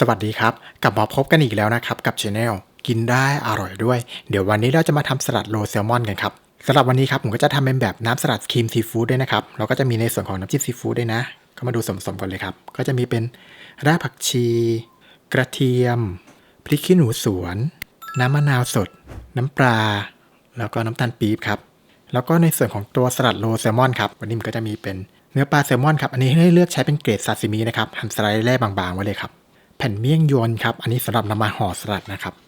สวัสดีครับ กลับมาพบกันอีกแล้วนะครับ กับช anel กินได้อร่อยด้วย เดี๋ยววันนี้เราจะมาทำสลัดโรลแซลมอนกันครับสำหรับวันนี้ครับผมก็จะทำเป็นแบบน้ำสลัดครีมซีฟู้ดด้วยนะครับเราก็จะมีในส่วนของน้ำจิ้มซีฟู้ดด้วยนะ ก็มาดูส่วนผสมกันเลยครับ ก็จะมีเป็นรากผักชี กระเทียม พริกขี้หนูสวน น้ำมะนาวสด น้ำปลา แล้วก็น้ำตาลปี๊บครับ แล้วก็ในส่วนของตัวสลัดโรลแซลมอนครับ วันนี้มันก็จะมีเป็นเนื้อปลาแซลมอนครับ อันนี้ให้เลือกใช้เป็นเกรดซาซิมินะครับหั่นสไลด์แร่บางๆไว้เลยครับ ผ่นเมี่ยงยวนครับ อันนี้สำหรับนำมาห่อสลัดนะครับ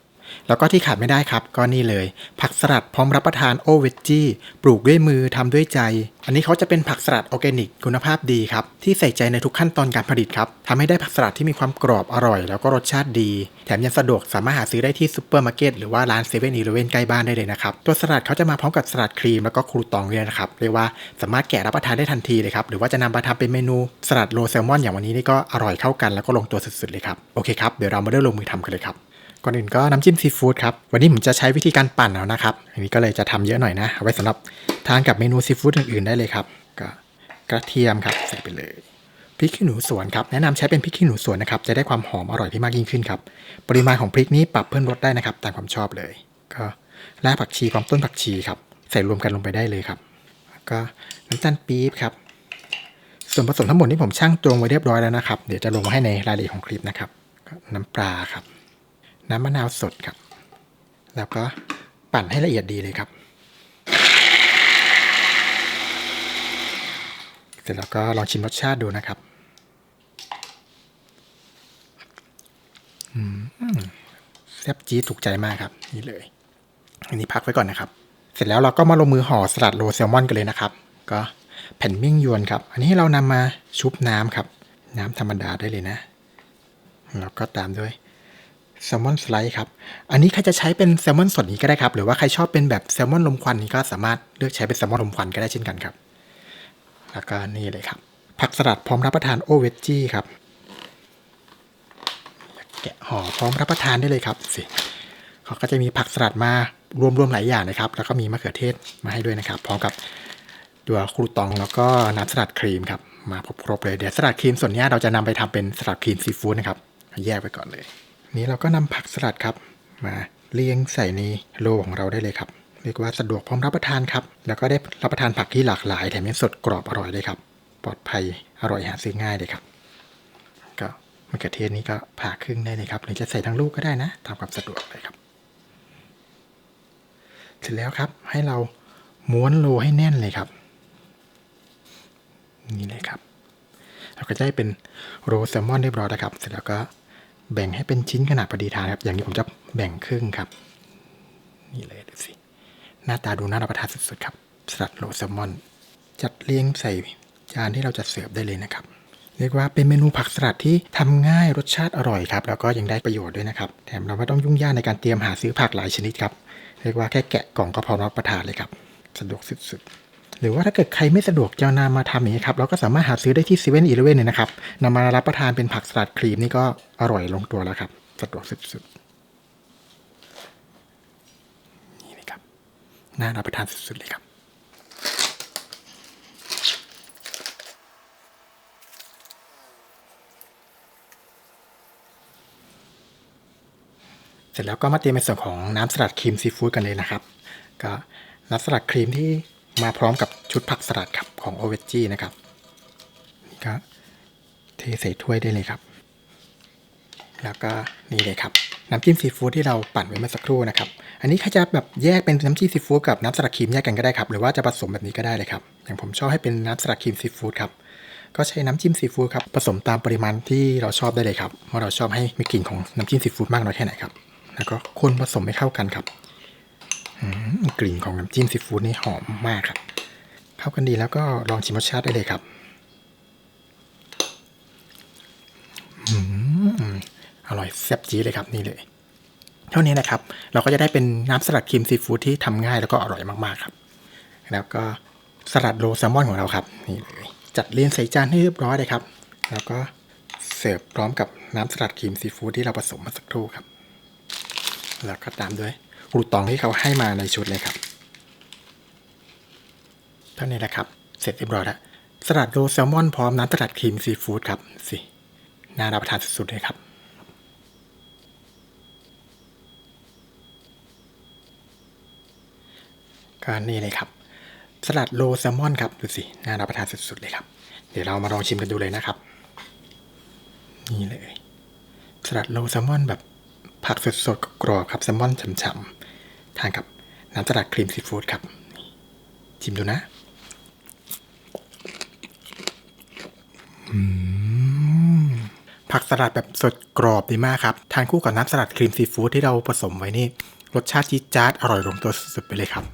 แล้วก็ที่ขาดไม่ได้ครับก็นี่เลย ผักสลัดพร้อมรับประทานโอเวจจี้ปลูกด้วยมือทำด้วยใจ อันนี้เขาจะเป็นผักสลัดออร์แกนิกคุณภาพดีครับ ที่ใส่ใจในทุกขั้นตอนการผลิตครับทำให้ได้ผักสลัดที่มีความกรอบอร่อย แล้วก็รสชาติดี แถมยังสะดวกสามารถหาซื้อได้ที่ซูเปอร์มาร์เก็ตหรือว่าร้านเซเว่นอีเลเว่นใกล้บ้านได้เลยนะครับตัวสลัดเขาจะมาพร้อมกับสลัดครีมแล้วก็ครูตองด้วยนะครับเรียกว่าสามารถแกะรับประทานได้ทันทีเลยครับหรือว่าจะนำมาทำเป็นเมนูสลัดโรแซลมอนอย่างวันนี้นี่ก็อร่อยเข้ากันแล้วก็ลงตัวสุดๆเลยครับโอเคครับเดี๋ยวเรามาเริ่มลงมือทำกันเลยครับ ก่อนอื่นก็น้ำจิ้มซีฟู้ดครับ วันนี้ผมจะใช้วิธีการปั่นเอานะครับ อันนี้ก็เลยจะทำเยอะหน่อยนะเอาไว้สำหรับทานกับเมนูซีฟู้ดอื่นๆได้เลยครับ ก็กระเทียมครับใส่ไปเลยพริกขี้หนูสวนครับแนะนำใช้เป็นพริกขี้หนูสวนนะครับจะได้ความหอมอร่อยที่มากยิ่งขึ้นครับปริมาณของพริกนี้ปรับเพิ่มรสได้นะครับตามความชอบเลย ก็รากผักชีพร้อมต้นผักชีครับใส่รวมกันลงไปได้เลยครับก็น้ำตาลปี๊บครับ ส่วนผสมทั้งหมดนี้ผมช่างตวงไว้เรียบร้อยแล้วนะครับ เดี๋ยวจะลงมาให้ในรายละเอียดของคลิปนะครับก็น้ำปลาครับ น้ำมะนาวสดครับ แล้วก็ปั่นให้ละเอียดดีเลยครับ เสร็จแล้วก็ลองชิมรสชาติดูนะครับแซ่บจี๊ดถูกใจมากครับ นี่เลย อันนี้พักไว้ก่อนนะครับ เสร็จแล้วเราก็มาลงมือห่อสลัดโรแซลมอนกันเลยนะครับ ก็แผ่นมิ่งยวนครับ อันนี้เรานำมาชุบน้ำครับ น้ำธรรมดาได้เลยนะ แล้วก็ตามด้วย แซลมอนสไลด์ครับ อันนี้ใครจะใช้เป็นแซลมอนสดนี้ก็ได้ครับ หรือว่าใครชอบเป็นแบบแซลมอนลมควันนี้ก็สามารถเลือกใช้เป็นแซลมอนลมควันก็ได้เช่นกันครับ แล้วก็นี่เลยครับ ผักสลัดพร้อมรับประทานโอเวจจี้ครับ แกะห่อพร้อมรับประทานได้เลยครับสิเขาก็จะมีผักสลัดมารวมๆหลายอย่างนะครับ แล้วก็มีมะเขือเทศมาให้ด้วยนะครับ พร้อมกับตัวครูตองแล้วก็น้ำสลัดครีมครับ มาครบๆเลย เดี๋ยวสลัดครีมส่วนนี้เราจะนำไปทำเป็นสลัดครีมซีฟู้ดนะครับ แยกไปก่อนเลย นี้เราก็นำผักสลัดครับ มาเรียงใส่ในโลของเราได้เลยครับ เรียกว่าสะดวกพร้อมรับประทานครับ แล้วก็ได้รับประทานผักที่หลากหลายแถมยังสดกรอบอร่อยเลยครับ ปลอดภัยอร่อยหาซื้อง่ายเลยครับ ก็มะเขือเทศนี้ก็ผ่าครึ่งได้เลยครับ หรือจะใส่ทั้งลูกก็ได้นะ ตามความสะดวกเลยครับ เสร็จแล้วครับให้เราม้วนโลให้แน่นเลยครับ นี่เลยครับเราก็จะได้เป็นโรลแซลมอนเรียบร้อยแล้วครับ เสร็จแล้วก็ แบ่งให้เป็นชิ้นขนาดพอดีทานครับ อย่างนี้ผมจะแบ่งครึ่งครับ นี่เลยดูสิ หน้าตาดูน่ารับประทานสุดๆครับสลัดโรลแซลมอน จัดเรียงใส่จานที่เราจะเสิร์ฟได้เลยนะครับ เรียกว่าเป็นเมนูผักสลัดที่ทำง่ายรสชาติอร่อยครับ แล้วก็ยังได้ประโยชน์ด้วยนะครับ แถมเราไม่ต้องยุ่งยากในการเตรียมหาซื้อผักหลายชนิดครับ เรียกว่าแค่แกะกล่องก็พร้อมรับประทานเลยครับ สะดวกสุดๆ หรือว่าถ้าเกิดใครไม่สะดวกจะนำมาทำอย่างนี้ครับเราก็สามารถหาซื้อได้ที่เซเว่นอีเลเว่นเลยนะครับนำมารับประทานเป็นผักสลัดครีมนี่ก็อร่อยลงตัวแล้วครับสะดวกสุดๆนี่เลยครับน่ารับประทานสุดๆเลยครับเสร็จแล้วก็มาเตรียมในส่วนของน้ำสลัดครีมซีฟู้ดกันเลยนะครับ ก็น้ำสลัดครีมที่ มาพร้อมกับชุดผักสลัดครับของโอเวจีนะครับนี่ก็เทใส่ถ้วยได้เลยครับ แล้วก็นี่เลยครับน้ำจิ้มซีฟู้ดที่เราปั่นไว้เมื่อสักครู่นะครับ อันนี้ใครจะแบบแยกเป็นน้ำจิ้มซีฟู้ดกับน้ำสลัดครีมแยกกันก็ได้ครับ หรือว่าจะผสมแบบนี้ก็ได้เลยครับ อย่างผมชอบให้เป็นน้ำสลัดครีมซีฟู้ดครับ ก็ใช้น้ำจิ้มซีฟู้ดครับ ผสมตามปริมาณที่เราชอบได้เลยครับ ว่าเราชอบให้มีกลิ่นของน้ำจิ้มซีฟู้ดมากน้อยแค่ไหนครับ แล้วก็คนผสมให้เข้ากันครับ กลิ่นของน้ำจิ้มซีฟู้ดนี่หอมมากครับ เข้ากันดีแล้วก็ลองชิมรสชาติได้เลยครับอร่อยแซ่บจี๊เลยครับนี่เลย เท่านี้นะครับ เราก็จะได้เป็นน้ำสลัดครีมซีฟู้ดที่ทำง่ายแล้วก็อร่อยมากๆครับ แล้วก็สลัดโรลแซลมอนของเราครับ นี่เลย จัดเรียงใส่จานให้เรียบร้อยเลยครับ แล้วก็เสิร์ฟพร้อมกับน้ำสลัดครีมซีฟู้ดที่เราผสมมาสักครู่ครับ แล้วก็ตามด้วย รูตองที่เขาให้มาในชุดเลยครับ เท่านี้แหละครับ เสร็จเรียบร้อยแล้วสลัดโรแซลมอนพร้อมน้ำสลัดครีมซีฟู้ดครับสิน่ารับประทานสุดๆเลยครับก็นี่เลยครับ สลัดโรแซลมอนครับดูสิน่ารับประทานสุดๆเลยครับ เดี๋ยวเรามาลองชิมกันดูเลยนะครับ นี่เลย สลัดโรแซลมอนแบบ ผักสดๆกรอบครับแซลมอนฉ่ำๆทานกับน้ำสลัดครีมซีฟู้ดครับชิมดูนะผักสลัดแบบสดกรอบดีมากครับ ทานคู่กับน้ำสลัดครีมซีฟู้ดที่เราผสมไว้นี่รสชาติจี๊ดจ๊าดอร่อยลงตัวสุดๆไปเลยครับ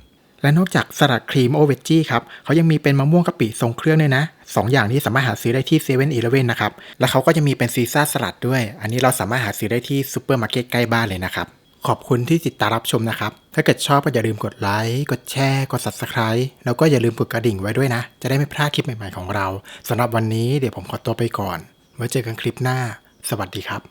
และนอกจากสลัดครีมโอเวจจี้ครับเขายังมีเป็นมะม่วงกะปิทรงเครื่องด้วยนะ สองอย่างนี้สามารถหาซื้อได้ที่เซเว่นอีเลเว่นนะครับ แล้วเขาก็จะมีเป็นซีซ่าสลัดด้วย อันนี้เราสามารถหาซื้อได้ที่ซูเปอร์มาร์เก็ตใกล้บ้านเลยนะครับ ขอบคุณที่ติดตามรับชมนะครับ ถ้าเกิดชอบก็อย่าลืมกดไลค์ กดแชร์ กด subscribe แล้วก็อย่าลืมกดกระดิ่งไว้ด้วยนะ จะได้ไม่พลาดคลิปใหม่ๆของเราสำหรับวันนี้เดี๋ยวผมขอตัวไปก่อน ไว้เจอกันคลิปหน้า สวัสดีครับ